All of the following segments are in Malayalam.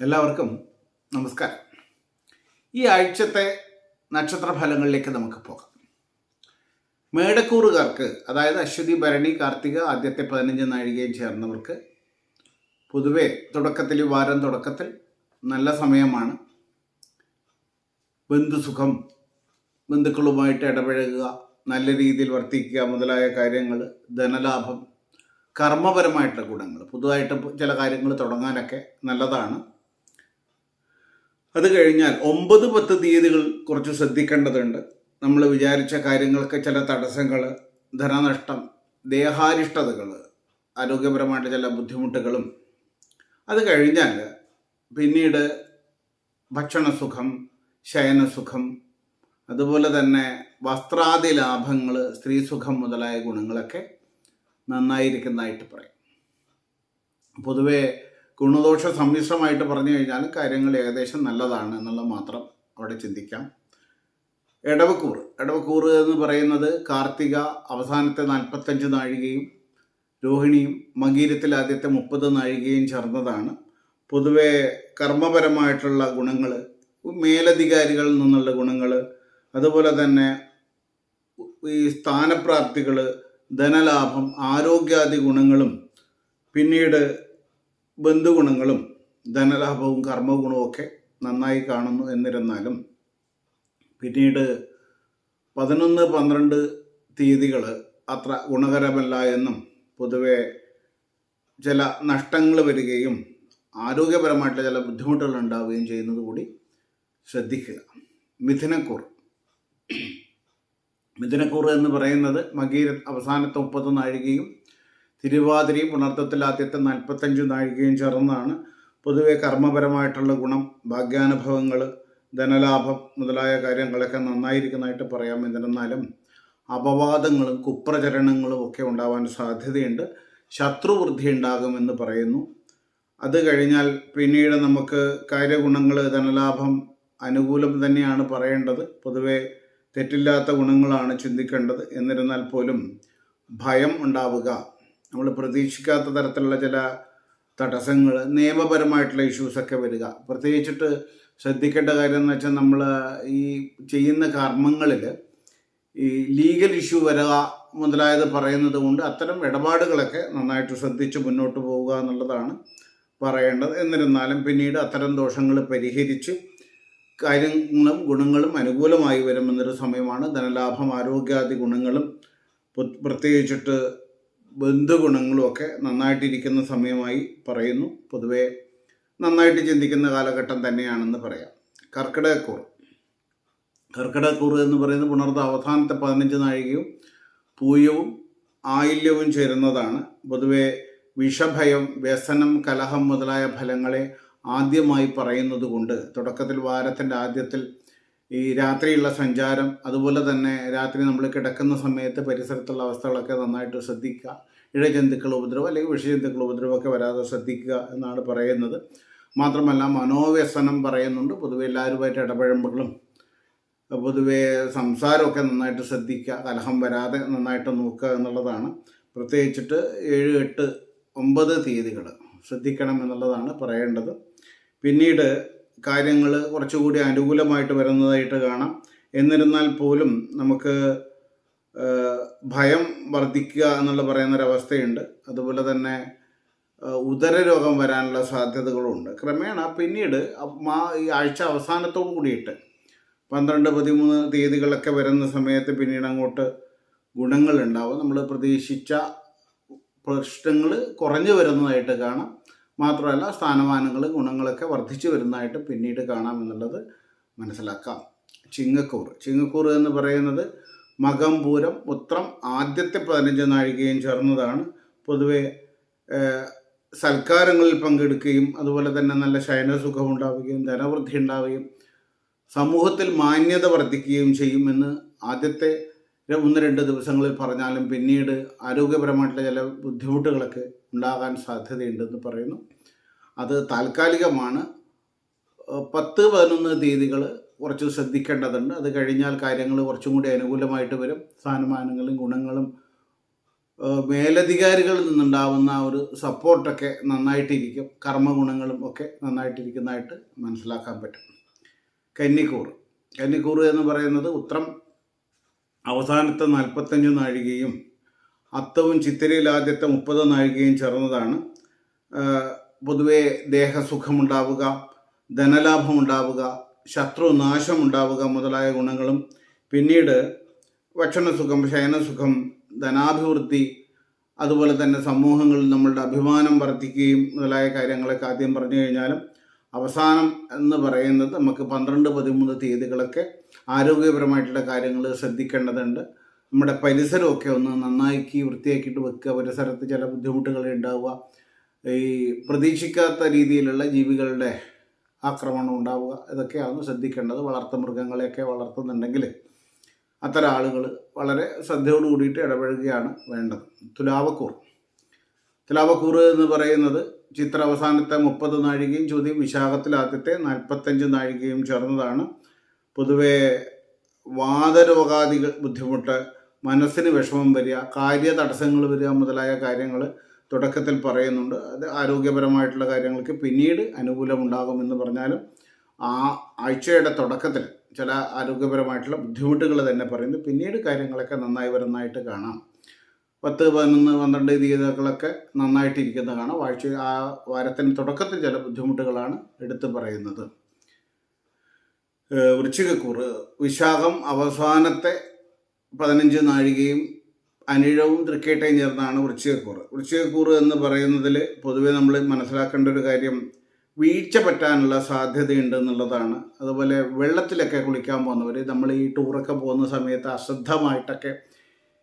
എല്ലാവർക്കും നമസ്കാരം. ഈ ആഴ്ചത്തെ നക്ഷത്ര ഫലങ്ങളിലേക്ക് നമുക്ക് പോകാം. മേടക്കൂറുകാർക്ക് അതായത് അശ്വതി ഭരണി കാർത്തിക ആദ്യത്തെ പതിനഞ്ച് നാഴികയും ചേർന്നവർക്ക് പൊതുവെ തുടക്കത്തിൽ ഈ വാരം തുടക്കത്തിൽ നല്ല സമയമാണ്. ബന്ധുസുഖം ബന്ധുക്കളുമായിട്ട് ഇടപഴകുക നല്ല രീതിയിൽ വർത്തിക്കുക മുതലായ കാര്യങ്ങൾ ധനലാഭം കർമ്മപരമായിട്ടുള്ള ഗുണങ്ങൾ പുതുതായിട്ട് ചില കാര്യങ്ങൾ തുടങ്ങാനൊക്കെ നല്ലതാണ്. അത് കഴിഞ്ഞാൽ ഒമ്പത് പത്ത് തീയതികൾ കുറച്ച് ശ്രദ്ധിക്കേണ്ടതുണ്ട്. നമ്മൾ വിചാരിച്ച കാര്യങ്ങൾക്ക് ചില തടസ്സങ്ങൾ ധനനഷ്ടം ദേഹാരിഷ്ടതകൾ ആരോഗ്യപരമായിട്ട് ചില ബുദ്ധിമുട്ടുകളും അത് കഴിഞ്ഞാൽ പിന്നീട് ഭക്ഷണസുഖം ശയനസുഖം അതുപോലെ തന്നെ വസ്ത്രാദി ലാഭങ്ങൾ സ്ത്രീസുഖം മുതലായ ഗുണങ്ങളൊക്കെ നന്നായിരിക്കുന്നതായിട്ട് പറയും. പൊതുവേ ഗുണദോഷ സമ്മിശ്രമായിട്ട് പറഞ്ഞു കഴിഞ്ഞാൽ കാര്യങ്ങൾ ഏകദേശം നല്ലതാണ് എന്നുള്ളത് മാത്രം അവിടെ ചിന്തിക്കാം. എടവക്കൂർ. എടവക്കൂർ എന്ന് പറയുന്നത് കാർത്തിക അവസാനത്തെ നാൽപ്പത്തഞ്ച് നാഴികയും രോഹിണിയും മകീരത്തിൽ ആദ്യത്തെ മുപ്പത് നാഴികയും ചേർന്നതാണ്. പൊതുവെ കർമ്മപരമായിട്ടുള്ള ഗുണങ്ങൾ മേലധികാരികളിൽ നിന്നുള്ള ഗുണങ്ങൾ അതുപോലെ തന്നെ ഈ സ്ഥാനപ്രാപ്തികൾ ധനലാഭം ആരോഗ്യാദി ഗുണങ്ങളും പിന്നീട് ബന്ധുഗുണങ്ങളും ധനലാഭവും കർമ്മഗുണവും ഒക്കെ നന്നായി കാണുന്നു എന്നിരുന്നാലും പിന്നീട് പതിനൊന്ന് പന്ത്രണ്ട് തീയതികൾ അത്ര ഗുണകരമല്ല എന്നും പൊതുവെ ചില നഷ്ടങ്ങൾ വരികയും ആരോഗ്യപരമായിട്ടുള്ള ചില ബുദ്ധിമുട്ടുകൾ ഉണ്ടാവുകയും ചെയ്യുന്നത് കൂടി ശ്രദ്ധിക്കുക. മിഥുനക്കൂർ. മിഥുനക്കൂർ എന്ന് പറയുന്നത് മകീര അവസാനത്തെ മുപ്പത്തൊന്ന് നാഴികയും തിരുവാതിരയും ഉണർത്തത്തിൽ ആദ്യത്തെ നാൽപ്പത്തഞ്ച് നാഴികയും ചേർന്നാണ് പൊതുവെ കർമ്മപരമായിട്ടുള്ള ഗുണം ഭാഗ്യാനുഭവങ്ങൾ ധനലാഭം മുതലായ കാര്യങ്ങളൊക്കെ നന്നായിരിക്കുന്നതായിട്ട് പറയാം. എന്നിരുന്നാലും അപവാദങ്ങളും കുപ്രചരണങ്ങളും ഒക്കെ ഉണ്ടാവാൻ സാധ്യതയുണ്ട്. ശത്രുവൃദ്ധി ഉണ്ടാകുമെന്ന് പറയുന്നു. അത് കഴിഞ്ഞാൽ പിന്നീട് നമുക്ക് കാര്യഗുണങ്ങൾ ധനലാഭം അനുകൂലം തന്നെയാണ് പറയേണ്ടത്. പൊതുവെ തെറ്റില്ലാത്ത ഗുണങ്ങളാണ് ചിന്തിക്കേണ്ടത്. എന്നിരുന്നാൽ പോലും ഭയം ഉണ്ടാവുക നമ്മൾ പ്രതീക്ഷിക്കാത്ത തരത്തിലുള്ള ചില തടസ്സങ്ങൾ നിയമപരമായിട്ടുള്ള ഇഷ്യൂസൊക്കെ വരിക. പ്രത്യേകിച്ചിട്ട് ശ്രദ്ധിക്കേണ്ട കാര്യം എന്ന് വെച്ചാൽ നമ്മൾ ഈ ചെയ്യുന്ന കർമ്മങ്ങളിൽ ഈ ലീഗൽ ഇഷ്യൂ വരിക മുതലായത് പറയുന്നത് കൊണ്ട് അത്തരം ഇടപാടുകളൊക്കെ നന്നായിട്ട് ശ്രദ്ധിച്ച് മുന്നോട്ട് പോവുക എന്നുള്ളതാണ് പറയേണ്ടത്. എന്നിരുന്നാലും പിന്നീട് അത്തരം ദോഷങ്ങൾ പരിഹരിച്ച് കാര്യങ്ങളും ഗുണങ്ങളും അനുകൂലമായി വരുമെന്നൊരു സമയമാണ്. ധനലാഭം ആരോഗ്യാദി ഗുണങ്ങളും പ്രത്യേകിച്ചിട്ട് ബന്ധുഗുണങ്ങളും ഒക്കെ നന്നായിട്ടിരിക്കുന്ന സമയമായി പറയുന്നു. പൊതുവെ നന്നായിട്ട് ചിന്തിക്കുന്ന കാലഘട്ടം തന്നെയാണെന്ന് പറയാം. കർക്കിടകക്കൂർ. കർക്കിടകക്കൂർ എന്ന് പറയുന്നത് പുണർത്ത അവസാനത്തെ പതിനഞ്ച് നാഴികയും പൂയവും ആയില്യവും ചേരുന്നതാണ്. പൊതുവെ വിഷഭയം വ്യസനം കലഹം മുതലായ ഫലങ്ങളെ ആദ്യമായി പറയുന്നത് കൊണ്ട് തുടക്കത്തിൽ വാരത്തിന്റെ ആദ്യത്തിൽ ഈ രാത്രിയുള്ള സഞ്ചാരം അതുപോലെ തന്നെ രാത്രി നമ്മൾ കിടക്കുന്ന സമയത്ത് പരിസരത്തുള്ള അവസ്ഥകളൊക്കെ നന്നായിട്ട് ശ്രദ്ധിക്കുക. ഇഴജന്തുക്കൾ ഉപദ്രവം അല്ലെങ്കിൽ വിഷജന്തുക്കൾ ഉപദ്രവമൊക്കെ വരാതെ ശ്രദ്ധിക്കുക എന്നാണ് പറയുന്നത്. മാത്രമല്ല മനോവ്യസനം പറയുന്നുണ്ട്. പൊതുവെ എല്ലാവരുമായിട്ട് ഇടപഴകുമ്പോഴും പൊതുവെ സംസാരമൊക്കെ നന്നായിട്ട് ശ്രദ്ധിക്കുക. കലഹം വരാതെ നന്നായിട്ട് നോക്കുക എന്നുള്ളതാണ്. പ്രത്യേകിച്ചിട്ട് ഏഴ് എട്ട് ഒമ്പത് തീയതികൾ ശ്രദ്ധിക്കണം എന്നുള്ളതാണ് പറയേണ്ടത്. പിന്നീട് കാര്യങ്ങൾ കുറച്ചുകൂടി അനുകൂലമായിട്ട് വരുന്നതായിട്ട് കാണാം. എന്നിരുന്നാൽ പോലും നമുക്ക് ഭയം വർദ്ധിക്കുക എന്നുള്ള പറയുന്നൊരവസ്ഥയുണ്ട്. അതുപോലെ തന്നെ ഉദര രോഗം വരാനുള്ള സാധ്യതകളുണ്ട്. ക്രമേണ പിന്നീട് മാ ഈ ആഴ്ച അവസാനത്തോടു കൂടിയിട്ട് പന്ത്രണ്ട് പതിമൂന്ന് തീയതികളൊക്കെ വരുന്ന സമയത്ത് പിന്നീട് അങ്ങോട്ട് ഗുണങ്ങളുണ്ടാവും. നമ്മൾ പ്രതീക്ഷിച്ച പ്രശ്നങ്ങൾ കുറഞ്ഞു വരുന്നതായിട്ട് കാണാം. മാത്രമല്ല സ്ഥാനമാനങ്ങൾ ഗുണങ്ങളൊക്കെ വർദ്ധിച്ചു വരുന്നതായിട്ട് പിന്നീട് കാണാം എന്നുള്ളത് മനസ്സിലാക്കാം. ചിങ്ങക്കൂർ. ചിങ്ങക്കൂർ എന്ന് പറയുന്നത് മകംപൂരം ഉത്രം ആദ്യത്തെ പതിനഞ്ച് നാഴികയും ചേർന്നതാണ്. പൊതുവെ സൽക്കാരങ്ങളിൽ പങ്കെടുക്കുകയും അതുപോലെ തന്നെ നല്ല ശയനസുഖം ഉണ്ടാവുകയും ധനവൃദ്ധി ഉണ്ടാവുകയും സമൂഹത്തിൽ മാന്യത വർദ്ധിക്കുകയും ചെയ്യുമെന്ന് ആദ്യത്തെ ഒന്ന് രണ്ട് ദിവസങ്ങളിൽ പറഞ്ഞാലും പിന്നീട് ആരോഗ്യപരമായിട്ടുള്ള ചില ബുദ്ധിമുട്ടുകളൊക്കെ ഉണ്ടാകാൻ സാധ്യതയുണ്ടെന്ന് പറയുന്നു. അത് താൽക്കാലികമാണ്. പത്ത് പതിനൊന്ന് തീയതികൾ കുറച്ച് ശ്രദ്ധിക്കേണ്ടതുണ്ട്. അത് കഴിഞ്ഞാൽ കാര്യങ്ങൾ കുറച്ചും കൂടി അനുകൂലമായിട്ട് വരും. സ്ഥാനമാനങ്ങളും ഗുണങ്ങളും മേലധികാരികളിൽ നിന്നുണ്ടാവുന്ന ഒരു സപ്പോർട്ടൊക്കെ നന്നായിട്ടിരിക്കും. കർമ്മഗുണങ്ങളും ഒക്കെ നന്നായിട്ടിരിക്കുന്നതായിട്ട് മനസ്സിലാക്കാൻ പറ്റും. കന്നിക്കൂർ കന്നിക്കൂർ എന്ന് പറയുന്നത് ഉത്രം അവസാനത്തെ നാൽപ്പത്തഞ്ച് നാഴികയും അത്തവും ചിത്തിരയിൽ ആദ്യത്തെ മുപ്പത് നാഴികയും ചേർന്നതാണ്. പൊതുവെ ദേഹസുഖമുണ്ടാവുക ധനലാഭമുണ്ടാവുക ശത്രുനാശമുണ്ടാവുക മുതലായ ഗുണങ്ങളും പിന്നീട് ഭക്ഷണസുഖം ശയനസുഖം ധനാഭിവൃദ്ധി അതുപോലെ തന്നെ സമൂഹങ്ങളിൽ നമ്മളുടെ അഭിമാനം വർദ്ധിക്കുകയും മുതലായ കാര്യങ്ങളൊക്കെ ആദ്യം പറഞ്ഞു കഴിഞ്ഞാലും അവസാനം എന്ന് പറയുന്നത് നമുക്ക് പന്ത്രണ്ട് പതിമൂന്ന് തീയതികളൊക്കെ ആരോഗ്യപരമായിട്ടുള്ള കാര്യങ്ങൾ ശ്രദ്ധിക്കേണ്ടതുണ്ട്. നമ്മുടെ പരിസരമൊക്കെ ഒന്ന് നന്നാക്കി വൃത്തിയാക്കിയിട്ട് വെക്കുക. പരിസരത്ത് ചില ബുദ്ധിമുട്ടുകൾ ഉണ്ടാവുക. ഈ പ്രതീക്ഷിക്കാത്ത രീതിയിലുള്ള ജീവികളുടെ ആക്രമണം ഉണ്ടാവുക. ഇതൊക്കെയാണ് ശ്രദ്ധിക്കേണ്ടത്. വളർത്തു മൃഗങ്ങളെയൊക്കെ വളർത്തുന്നുണ്ടെങ്കിൽ അത്തരം ആളുകൾ വളരെ ശ്രദ്ധയോട് കൂടിയിട്ട് ഇടപഴകുകയാണ് വേണ്ടത്. തുലാവക്കൂർ. തുലാവക്കൂർ എന്ന് പറയുന്നത് ചിത്ര അവസാനത്തെ മുപ്പത് നാഴികയും ചോദ്യം വിശാഖത്തിൽ ആദ്യത്തെ നാൽപ്പത്തഞ്ച് നാഴികയും ചേർന്നതാണ്. പൊതുവെ വാദരോഗാദികൾ ബുദ്ധിമുട്ട് മനസ്സിന് വിഷമം വരിക കാര്യ തടസ്സങ്ങൾ വരിക മുതലായ കാര്യങ്ങൾ തുടക്കത്തിൽ പറയുന്നുണ്ട്. അത് ആരോഗ്യപരമായിട്ടുള്ള കാര്യങ്ങൾക്ക് പിന്നീട് അനുകൂലമുണ്ടാകുമെന്ന് പറഞ്ഞാലും ആ ആഴ്ചയുടെ തുടക്കത്തിൽ ചില ആരോഗ്യപരമായിട്ടുള്ള ബുദ്ധിമുട്ടുകൾ തന്നെ പറയുന്നു. പിന്നീട് കാര്യങ്ങളൊക്കെ നന്നായി വരുന്നതായിട്ട് കാണാം. പത്ത് പതിനൊന്ന് പന്ത്രണ്ട് തീയതികളൊക്കെ നന്നായിട്ടിരിക്കുന്ന കാണാം വാഴ്ച ആ വാരത്തിന് തുടക്കത്തിൽ ചില ബുദ്ധിമുട്ടുകളാണ് എടുത്തു പറയുന്നത്. വൃശ്ചികക്കൂറ്. വിശാഖം അവസാനത്തെ പതിനഞ്ച് നാഴികയും അനിഴവും തൃക്കേട്ടയും ചേർന്നാണ് വൃശ്ചികക്കൂറ്. വൃശ്ചികക്കൂറ് എന്ന് പറയുന്നതിൽ പൊതുവെ നമ്മൾ മനസ്സിലാക്കേണ്ട ഒരു കാര്യം വീഴ്ച പറ്റാനുള്ള സാധ്യതയുണ്ട് എന്നുള്ളതാണ്. അതുപോലെ വെള്ളത്തിലൊക്കെ കുളിക്കാൻ പോകുന്നവർ നമ്മൾ ഈ ടൂറൊക്കെ പോകുന്ന സമയത്ത് അശ്രദ്ധമായിട്ടൊക്കെ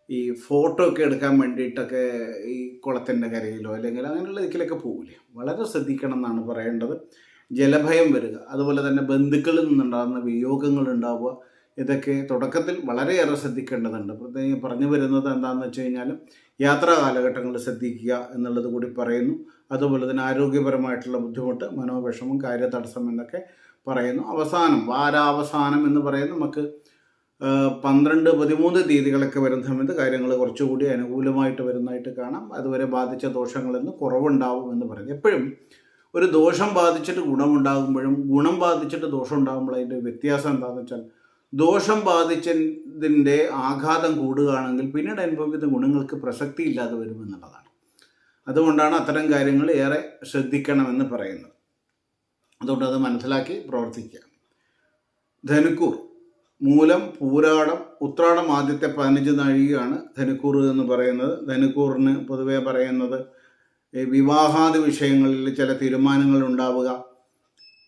ഈ ഫോട്ടോ ഒക്കെ എടുക്കാൻ വേണ്ടിയിട്ടൊക്കെ ഈ കുളത്തിന്റെ കരയിലോ അല്ലെങ്കിൽ അങ്ങനെയുള്ള ഇതിലൊക്കെ പോകില്ലേ വളരെ ശ്രദ്ധിക്കണം എന്നാണ് പറയേണ്ടത്. ജലഭയം വരിക. അതുപോലെ തന്നെ ബന്ധുക്കളിൽ നിന്നുണ്ടാകുന്ന വിയോഗങ്ങൾ ഉണ്ടാവുക. ഇതൊക്കെ തുടക്കത്തിൽ വളരെയേറെ ശ്രദ്ധിക്കേണ്ടതുണ്ട്. പ്രത്യേകം പറഞ്ഞു വരുന്നത് എന്താണെന്ന് വെച്ച് കഴിഞ്ഞാൽ യാത്രാ കാലഘട്ടങ്ങളിൽ ശ്രദ്ധിക്കുക എന്നുള്ളത് കൂടി പറയുന്നു. അതുപോലെ തന്നെ ആരോഗ്യപരമായിട്ടുള്ള ബുദ്ധിമുട്ട് മനോവിഷമം കാര്യതടസ്സം എന്നൊക്കെ പറയുന്നു. അവസാനം വാരാവസാനം എന്ന് പറയുന്നത് നമുക്ക് പന്ത്രണ്ട് പതിമൂന്ന് തീയതികളൊക്കെ വരുന്ന സമയത്ത് കാര്യങ്ങൾ കുറച്ചുകൂടി അനുകൂലമായിട്ട് വരുന്നതായിട്ട് കാണാം. അതുവരെ ബാധിച്ച ദോഷങ്ങളിൽ നിന്ന് കുറവുണ്ടാവും എന്ന് പറയുന്നത് എപ്പോഴും ഒരു ദോഷം ബാധിച്ചിട്ട് ഗുണമുണ്ടാകുമ്പോഴും ഗുണം ബാധിച്ചിട്ട് ദോഷം ഉണ്ടാകുമ്പോൾ അതിന്റെ വ്യത്യാസം എന്താണെന്ന് വെച്ചാൽ ദോഷം ബാധിച്ചതിന്റെ ആഘാതം കൂടുകയാണെങ്കിൽ പിന്നീട് അനുഭവിക്കുന്ന ഗുണങ്ങൾക്ക് പ്രസക്തി ഇല്ലാതെ വരുമെന്നുള്ളതാണ് അതുകൊണ്ടാണ് അത്തരം കാര്യങ്ങൾ ഏറെ ശ്രദ്ധിക്കണമെന്ന് പറയുന്നത്. അതുകൊണ്ട് അത് മനസ്സിലാക്കി പ്രവർത്തിക്കുക. ധനുക്കൂർ. മൂലം പൂരാടം ഉത്രാടം ആദ്യത്തെ പതിനഞ്ച് നാഴികയാണ് ധനുക്കൂർ എന്ന് പറയുന്നത്. ധനുക്കൂറിന് പൊതുവെ പറയുന്നത് വിവാഹാദി വിഷയങ്ങളിൽ ചില തീരുമാനങ്ങൾ ഉണ്ടാവുക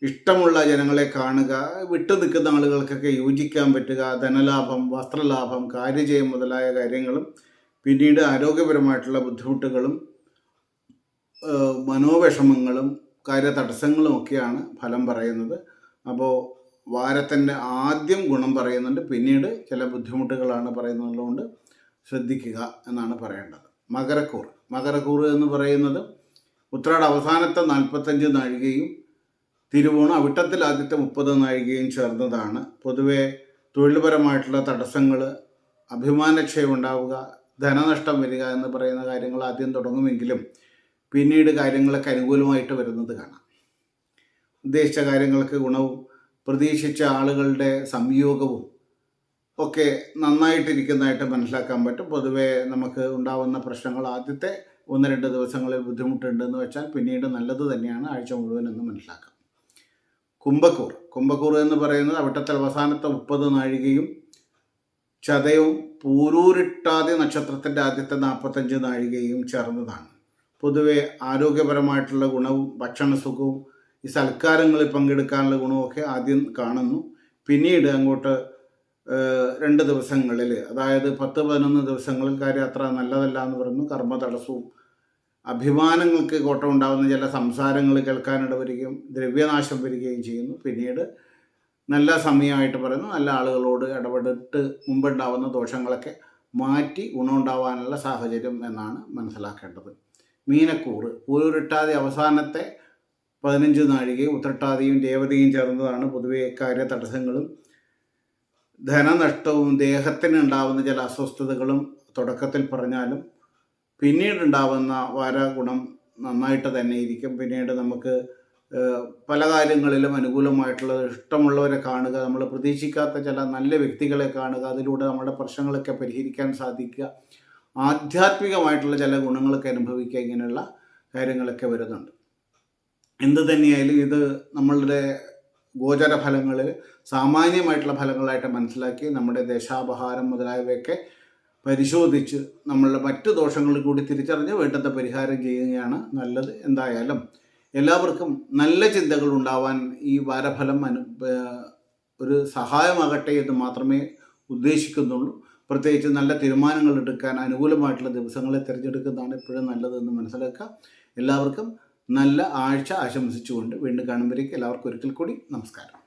ഇഷ്ടമുള്ള ജനങ്ങളെ കാണുക വിട്ടു നിൽക്കുന്ന ആളുകൾക്കൊക്കെ യോജിക്കാൻ പറ്റുക ധനലാഭം വസ്ത്രലാഭം കാര്യജയം മുതലായ കാര്യങ്ങളും പിന്നീട് ആരോഗ്യപരമായിട്ടുള്ള ബുദ്ധിമുട്ടുകളും മനോവിഷമങ്ങളും കാര്യതടസ്സങ്ങളും ഒക്കെയാണ് ഫലം പറയുന്നത്. അപ്പോൾ വാരത്തിന്റെ ആദ്യം ഗുണം പറയുന്നുണ്ട്. പിന്നീട് ചില ബുദ്ധിമുട്ടുകളാണ് പറയുന്നതുകൊണ്ട് ശ്രദ്ധിക്കുക എന്നാണ് പറയേണ്ടത്. മകരക്കൂർ. മകരക്കൂർ എന്ന് പറയുന്നത് ഉത്രാട അവസാനത്തെ നാൽപ്പത്തഞ്ച് നാഴികയും തിരുവോണം അവിട്ടത്തിൽ ആദ്യത്തെ മുപ്പത് നാഴികയും ചേർന്നതാണ്. പൊതുവെ തൊഴിൽപരമായിട്ടുള്ള തടസ്സങ്ങൾ അഭിമാനക്ഷയം ഉണ്ടാവുക ധനനഷ്ടം വരിക എന്ന് പറയുന്ന കാര്യങ്ങൾ ആദ്യം തുടങ്ങുമെങ്കിലും പിന്നീട് കാര്യങ്ങളൊക്കെ അനുകൂലമായിട്ട് വരുന്നത് കാണാം. ഉദ്ദേശിച്ച കാര്യങ്ങൾക്ക് ഗുണവും പ്രതീക്ഷിച്ച ആളുകളുടെ സംയോഗവും ഒക്കെ നന്നായിട്ടിരിക്കുന്നതായിട്ട് മനസ്സിലാക്കാൻ പറ്റും. പൊതുവേ നമുക്ക് ഉണ്ടാവുന്ന പ്രശ്നങ്ങൾ ആദ്യത്തെ ഒന്ന് രണ്ട് ദിവസങ്ങളിൽ ബുദ്ധിമുട്ടുണ്ടെന്ന് വെച്ചാൽ പിന്നീട് നല്ലത് തന്നെയാണ് ആഴ്ച മുഴുവൻ എന്ന് മനസ്സിലാക്കാം. കുംഭക്കൂർ. കുംഭക്കൂർ എന്ന് പറയുന്നത് അവിട്ടത്തെ അവസാനത്തെ മുപ്പത് നാഴികയും ചതയവും പൂരൂരിട്ടാതി നക്ഷത്രത്തിന്റെ ആദ്യത്തെ നാൽപ്പത്തഞ്ച് നാഴികയും ചേർന്നതാണ്. പൊതുവെ ആരോഗ്യപരമായിട്ടുള്ള ഗുണവും ഭക്ഷണസുഖവും ഈ സൽക്കാരങ്ങളിൽ പങ്കെടുക്കാനുള്ള ഗുണമൊക്കെ ആദ്യം കാണുന്നു. പിന്നീട് അങ്ങോട്ട് രണ്ട് ദിവസങ്ങളിൽ അതായത് പത്ത് പതിനൊന്ന് ദിവസങ്ങളിൽ കാര്യം അത്ര നല്ലതല്ല എന്ന് പറയുന്നു. കർമ്മ തടസ്സവും അഭിമാനങ്ങൾക്ക് കോട്ടമുണ്ടാകുന്ന ചില സംസാരങ്ങൾ കേൾക്കാനിട വരികയും ദ്രവ്യനാശം വരികയും ചെയ്യുന്നു. പിന്നീട് നല്ല സമയമായിട്ട് പറയുന്നു നല്ല ആളുകളോട് ഇടപെട്ടിട്ട് മുമ്പുണ്ടാവുന്ന ദോഷങ്ങളൊക്കെ മാറ്റി ഗുണമുണ്ടാവാനുള്ള സാഹചര്യം എന്നാണ് മനസ്സിലാക്കേണ്ടത്. മീനക്കൂറ് പൂരുരുട്ടാതി അവസാനത്തെ പതിനഞ്ച് നാഴികയും ഉത്രട്ടാതിയും രേവതിയും ചേർന്നതാണ് പൊതുവെ കാര്യ തടസ്സങ്ങളും. ധനനഷ്ടവും ദേഹത്തിന് ഉണ്ടാവുന്ന ചില അസ്വസ്ഥതകളും തുടക്കത്തിൽ പറഞ്ഞാലും പിന്നീടുണ്ടാവുന്ന വാര ഗുണം നന്നായിട്ട് തന്നെ ഇരിക്കും പിന്നീട് നമുക്ക് പല കാര്യങ്ങളിലും അനുകൂലമായിട്ടുള്ള ഇഷ്ടമുള്ളവരെ കാണുക നമ്മൾ പ്രതീക്ഷിക്കാത്ത ചില നല്ല വ്യക്തികളെ കാണുക അതിലൂടെ നമ്മുടെ പ്രശ്നങ്ങളൊക്കെ പരിഹരിക്കാൻ സാധിക്കുക ആധ്യാത്മികമായിട്ടുള്ള ചില ഗുണങ്ങളൊക്കെ അനുഭവിക്കുക ഇങ്ങനെയുള്ള കാര്യങ്ങളൊക്കെ വരുന്നുണ്ട്. എന്ത് തന്നെയായാലും ഇത് നമ്മളുടെ ഗോചര ഫലങ്ങളിൽ സാമാന്യമായിട്ടുള്ള ഫലങ്ങളായിട്ട് മനസ്സിലാക്കി നമ്മുടെ ദേശാപഹാരം മുതലായവയൊക്കെ പരിശോധിച്ച് നമ്മളുടെ മറ്റു ദോഷങ്ങൾ കൂടി തിരിച്ചറിഞ്ഞ് വേണ്ടത്തെ പരിഹാരം ചെയ്യുകയാണ് നല്ലത്. എന്തായാലും എല്ലാവർക്കും നല്ല ചിന്തകൾ ഉണ്ടാവാൻ ഈ വാരഫലം അനു ഒരു സഹായമാകട്ടെ എന്ന് മാത്രമേ ഉദ്ദേശിക്കുന്നുള്ളൂ. പ്രത്യേകിച്ച് നല്ല തീരുമാനങ്ങൾ എടുക്കാൻ അനുകൂലമായിട്ടുള്ള ദിവസങ്ങളെ തിരഞ്ഞെടുക്കുന്നതാണ് എപ്പോഴും നല്ലതെന്ന് മനസ്സിലാക്കുക. എല്ലാവർക്കും നല്ല ആഴ്ച ആശംസിച്ചുകൊണ്ട് വീണ്ടും കാണുമ്പോഴേക്ക് എല്ലാവർക്കും ഒരിക്കൽ കൂടി നമസ്കാരം.